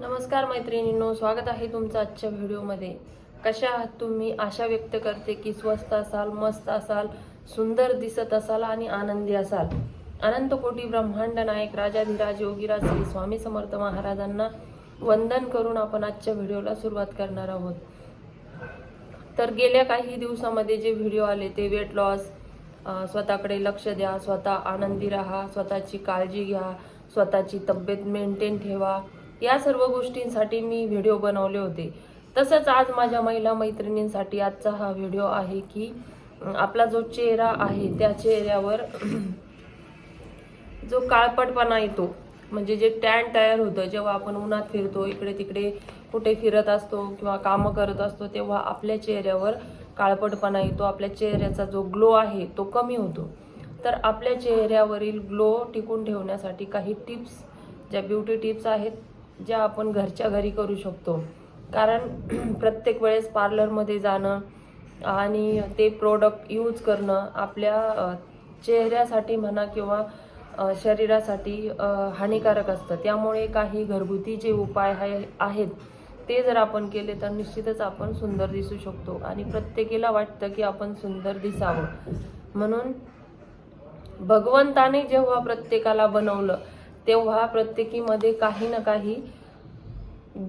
नमस्कार मैत्रिणींनो स्वागत आहे तुमचं आजच्या व्हिडिओमध्ये. कशा आहात तुम्ही? आशा व्यक्त करते की स्वस्त असाल मस्त असाल सुंदर दिसत असाल आणि आनंदी असाल. अनंत कोटी ब्रह्मांड नायक राजाधिराज योगीराज श्री स्वामी समर्थ महाराजांना वंदन करून आपण आजच्या व्हिडिओला सुरुवात करणार आहोत. तर गेल्या काही दिवसामध्ये जे व्हिडिओ आले ते वेट लॉस स्वतःकडे लक्ष द्या स्वतः आनंदी राहा स्वतःची काळजी घ्या स्वतःची तब्येत मेंटेन ठेवा या सर्व गोष्टींसाठी मी व्हिडिओ बनवले होते. तसंच आज माझ्या महिला मैत्रिणींसाठी आजचा हा व्हिडिओ आहे की आपला जो चेहरा आहे त्या चेहऱ्यावर जो काळपटपणा येतो म्हणजे जे टॅन तयार होतं जेव्हा आपण उन्हात फिरतो इकडे तिकडे कुठे फिरत असतो किंवा कामं करत असतो तेव्हा आपल्या चेहऱ्यावर काळपटपणा येतो. आपल्या चेहऱ्याचा जो ग्लो आहे तो कमी होतो. तर आपल्या चेहऱ्यावरील ग्लो टिकून ठेवण्यासाठी काही टिप्स ज्या ब्युटी टिप्स आहेत ज्या आपण घरच्या घरी करू शकतो. कारण प्रत्येक वेळेस पार्लरमध्ये जाणं आणि ते प्रोडक्ट यूज करणं आपल्या चेहऱ्यासाठी म्हणा किंवा शरीरासाठी हानिकारक असतं. त्यामुळे काही घरगुती जे उपाय आहे आहेत. ते जर आपण केले तर निश्चितच आपण सुंदर दिसू शकतो आणि प्रत्येकीला वाटतं की आपण सुंदर दिसावं. म्हणून भगवंताने जेव्हा प्रत्येकाला बनवलं तेव्हा प्रत्येकीमध्ये काही ना काही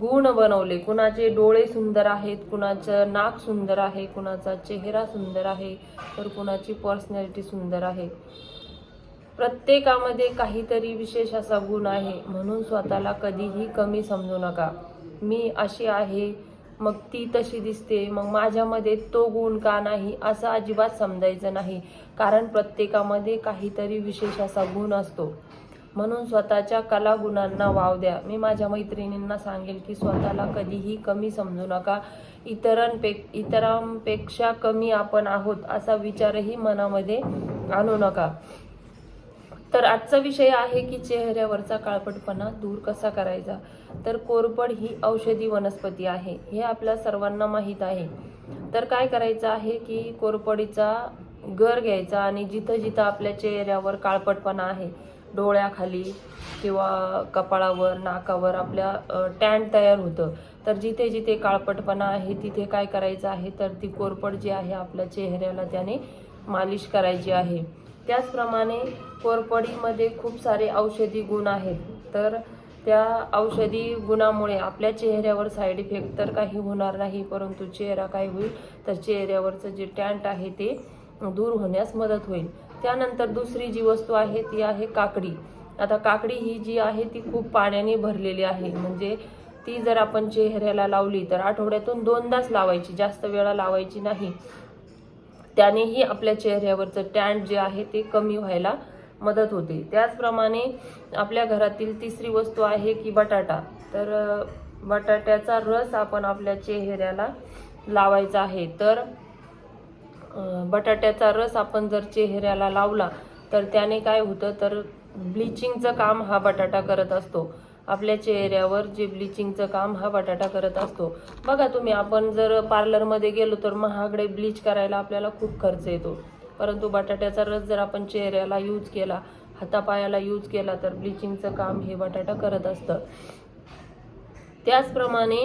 गुण बनवले. कुणाचे डोळे सुंदर आहेत कुणाचं नाक सुंदर आहे कुणाचा चेहरा सुंदर आहे तर कुणाची पर्सनॅलिटी सुंदर आहे. प्रत्येकामध्ये काहीतरी विशेष असा गुण आहे म्हणून स्वतःला कधीही कमी समजू नका. मी अशी आहे मग ती तशी दिसते मग माझ्यामध्ये तो गुण का नाही असं अजिबात समजायचं नाही. कारण प्रत्येकामध्ये काहीतरी विशेष असा गुण असतो. म्हणून स्वतःच्या कलागुणांना वाव द्या. मी माझ्या मैत्रिणींना सांगेल की स्वतःला कधीही कमी समजू नका. इतरांपे इतरांपेक्षा कमी आपण आहोत असा विचारही मनामध्ये आणू नका. तर आजचा विषय आहे की चेहऱ्यावरचा काळपटपणा दूर कसा करायचा? तर कोरपड ही औषधी वनस्पती आहे. हे आपल्या सर्वांना माहीत आहे. तर काय करायचं आहे की कोरपडीचा गर घ्यायचा आणि जिथं जिथं आपल्या चेहऱ्यावर काळपटपणा आहे डोळ्याखाली किंवा कपाळावर नाकावर आपल्या टॅन तयार होतं. तर जिथे जिथे काळपटपणा आहे तिथे काय करायचं आहे तर ती कोरपड जी आहे आपल्या चेहऱ्याला त्याने मालिश करायची आहे. त्याचप्रमाणे कोरपडीमध्ये खूप सारे औषधी गुण आहेत. तर त्या औषधी गुणामुळे आपल्या चेहऱ्यावर साईड इफेक्ट तर काही होणार नाही परंतु चेहरा काय होईल? तर चेहऱ्यावरचं जे टॅन्ट आहे ते दूर होण्यास मदत होईल. त्यानंतर दुसरी जी वस्तू आहे ती आहे काकडी. आता काकडी ही जी आहे ती खूप पाण्याने भरलेली आहे. म्हणजे ती जर आपण चेहऱ्याला लावली तर आठवड्यातून दोनदाच लावायची जास्त वेळा लावायची नाही. त्यानेही आपल्या चेहऱ्यावरचं टँट जे आहे ते कमी व्हायला मदत होते. त्याचप्रमाणे आपल्या घरातील तिसरी वस्तू आहे की बटाटा. तर बटाट्याचा रस आपण आपल्या चेहऱ्याला लावायचा आहे. तर बटाट्याचा रस आपण जर चेहऱ्याला लावला तर त्याने काय होतं तर ब्लिचिंगचं काम हा बटाटा करत असतो. आपल्या चेहऱ्यावर जे ब्लिचिंगचं काम हा बटाटा करत असतो. बघा तुम्ही आपण जर पार्लरमध्ये गेलो तर महागडे ब्लीच करायला आपल्याला खूप खर्च येतो. परंतु बटाट्याचा रस जर आपण चेहऱ्याला यूज केला हातापायाला यूज केला तर ब्लिचिंगचं काम हे बटाटा करत असतं. त्याचप्रमाणे